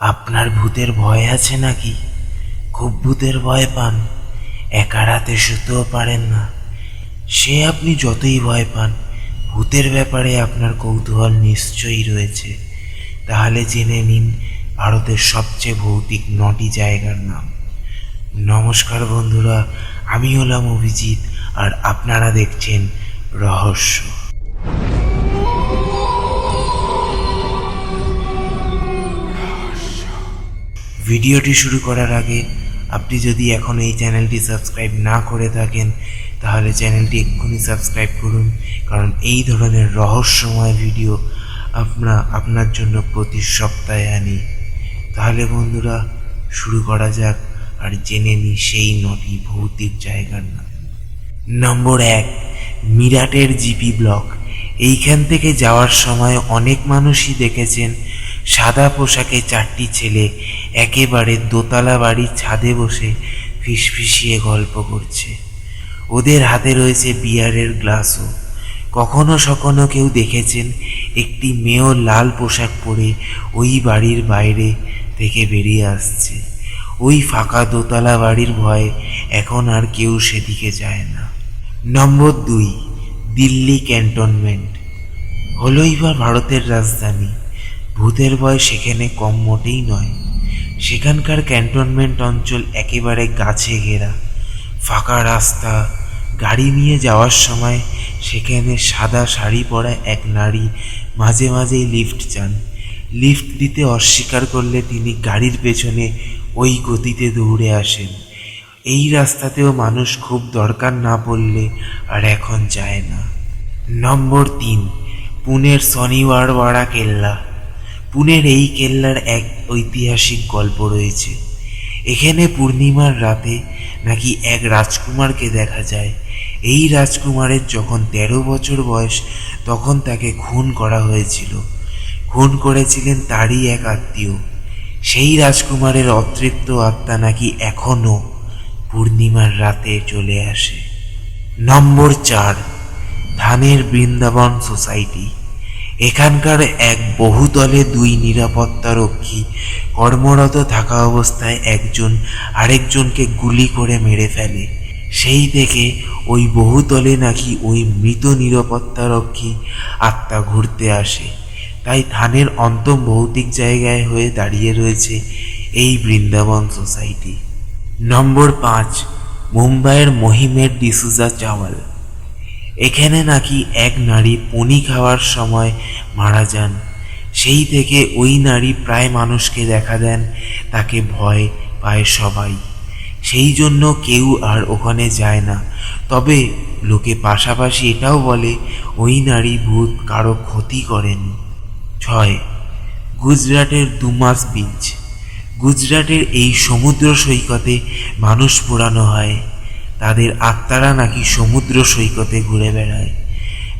আপনার ভূতের ভয় আছে নাকি? খুব ভূতের ভয় পান। একা রাতে শুতেও পারেন না। সে আপনি যতই ভয় পান, ভূতের ব্যাপারে আপনার কৌতূহল নিশ্চয়ই রয়েছে। তাহলে জেনে নিন ভারতের সবচেয়ে ভৌতিক নটি জায়গার নাম। নমস্কার বন্ধুরা, আমি হলাম অভিজিৎ, আর আপনারা দেখছেন রহস্য। ভিডিওটি শুরু করার আগে আপনি যদি এখন এই চ্যানেলটি সাবস্ক্রাইব না করে থাকেন, তাহলে চ্যানেলটি এক্ষুনি সাবস্ক্রাইব করুন, কারণ এই ধরনের রহস্যময় ভিডিও আমরা আপনার জন্য প্রতি সপ্তাহে আনি। তাহলে বন্ধুরা, শুরু করা যাক, আর জেনে নিই সেই নটি ভৌতিক জায়গার নাম। নম্বর এক, মিরাটের জিপি ব্লক। এইখান থেকে যাওয়ার সময় অনেক মানুষই দেখেছেন সাদা পোশাকে চারটি ছেলে একেবারে দোতলা বাড়ির ছাদে বসে ফিসফিসিয়ে গল্প করছে। ওদের হাতে রয়েছে বিয়ারের গ্লাসও। কখনো সখনো কেউ দেখেছেন একটি মেয়েও লাল পোশাক পরে ওই বাড়ির বাইরে থেকে বেরিয়ে আসছে। ওই ফাঁকা দোতলা বাড়ির ভয়ে এখন আর কেউ সেদিকে যায় না। নম্বর দুই, দিল্লি ক্যান্টনমেন্ট। হলোই বা ভারতের রাজধানী। ভূতের ভয় সেখানে কম মোটেই নয়। সেখানকার ক্যান্টনমেন্ট অঞ্চল একেবারে গাছে ঘেরা। ফাঁকা রাস্তা, গাড়ি নিয়ে যাওয়ার সময় সেখানে সাদা শাড়ি পরা এক নারী মাঝে মাঝেই লিফট চান। লিফট দিতে অস্বীকার করলে তিনি গাড়ির পেছনে ওই গতিতে দৌড়ে আসেন। এই রাস্তাতেও মানুষ খুব দরকার না পড়লে আর এখন যায় না। নম্বর তিন, পুনের শনিবারওয়াড়া কেল্লা। পুনের এই কেল্লার এক ঐতিহাসিক গল্প রয়েছে। এখানে পূর্ণিমার রাতে নাকি এক রাজকুমারকে দেখা যায়। এই রাজকুমারের যখন তেরো বছর বয়স, তখন তাকে খুন করা হয়েছিল। খুন করেছিলেন তারই এক আত্মীয়। সেই রাজকুমারের অতৃপ্ত আত্মা নাকি এখনও পূর্ণিমার রাতে চলে আসে। নম্বর চার, ধানের বৃন্দাবন সোসাইটি। এখানকার এক বহুতলে দুই নিরাপত্তারক্ষী কর্মরত থাকা অবস্থায় একজন আরেকজনকে গুলি করে মেরে ফেলে। সেই থেকে ওই বহুতলে নাকি ওই মৃত নিরাপত্তারক্ষী আত্মা ঘুরতে আসে। তাই থানের অন্তম ভৌতিক জায়গায় হয়ে দাঁড়িয়ে রয়েছে এই বৃন্দাবন সোসাইটি। নম্বর পাঁচ, মুম্বাইয়ের মহিমের ডিসুজা চাওয়াল। এখানে নাকি এক নারী পনি খাওয়ার সময় মারা যান। সেই থেকে ওই নারী প্রায় মানুষকে দেখা দেন, তাকে ভয় পায় সবাই। সেই জন্য কেউ আর ওখানে যায় না। তবে লোকে পাশাপাশি এটাও বলে, ওই নারী ভূত কারও ক্ষতি করেন। ছয়, গুজরাটের দুমাস বিচ। গুজরাটের এই সমুদ্র সৈকতে মানুষ পোড়ানো হয়। তাদের আত্মারা নাকি সমুদ্র সৈকতে ঘুরে বেড়ায়।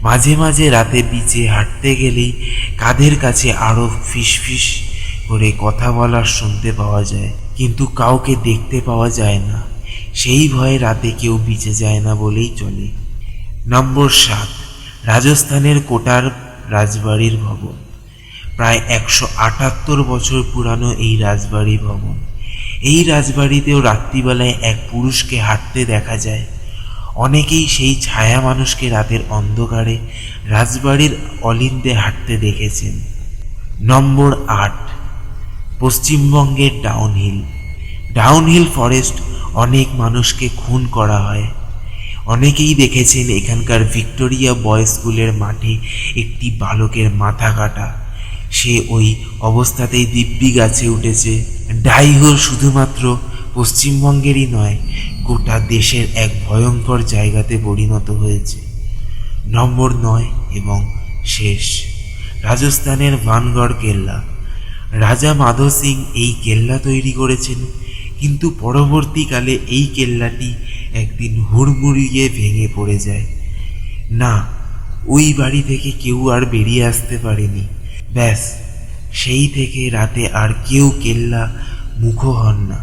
মাঝে মাঝে রাতে বিচে হাঁটতে গেলেই কাদের কাছে আরও ফিসফিস করে কথা বলার শুনতে পাওয়া যায়। কিন্তু কাউকে দেখতে পাওয়া যায় না। সেই ভয়ে রাতে কেউ বিচে যায় না বলেই চলে। নম্বর সাত, রাজস্থানের কোটার রাজবাড়ির ভবন। প্রায় একশো আটাত্তর বছর পুরানো এই রাজবাড়ি ভবন। এই রাজবাড়িতেও রাত্রিবেলায় এক পুরুষকে হাঁটতে দেখা যায়। অনেকেই সেই ছায়া মানুষকে রাতের অন্ধকারে রাজবাড়ির অলিন্দে হাঁটতে দেখেছেন। নম্বর আট, পশ্চিমবঙ্গের ডাউনহিল। ডাউনহিল ফরেস্ট অনেক মানুষকে খুন করা হয়। অনেকেই দেখেছেন এখানকার ভিক্টোরিয়া বয়েজ স্কুলের মাঠে একটি বালকের মাথা কাটা। সে ওই অবস্থাতেই দিব্যি গাছে উঠেছে। ডাইহোল শুধুমাত্র পশ্চিমবঙ্গেরই নয়, গোটা দেশের এক ভয়ঙ্কর জায়গাতে পরিণত হয়েছে। নম্বর নয় এবং শেষ, রাজস্থানের ভানগড় কেল্লা। রাজা মাধব সিং এই কেল্লা তৈরি করেছেন, কিন্তু পরবর্তীকালে এই কেল্লাটি একদিন হুড়মুড়িয়ে ভেঙে পড়ে যায়। না, ওই বাড়ি থেকে কেউ আর বেরিয়ে আসতে পারেনি। ব্যাস, সেই থেকে রাতে আর কেউ কেল্লা মুখ হন না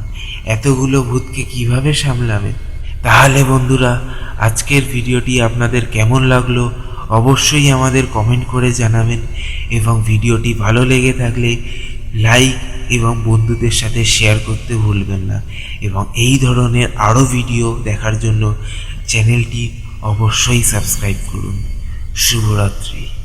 এতগুলো ভূতকে কীভাবে সামলাবেন তাহলে বন্ধুরা, আজকের ভিডিওটি আপনাদের কেমন লাগল অবশ্যই আমাদের কমেন্ট করে জানাবেন এবং ভিডিওটি ভালো লেগে থাকলে লাইক এবং বন্ধুদের সাথে শেয়ার করতে ভুলবেন না। এবং এই ধরনের আরও ভিডিও দেখার জন্য চ্যানেলটি অবশ্যই সাবস্ক্রাইব করুন। শুভরাত্রি।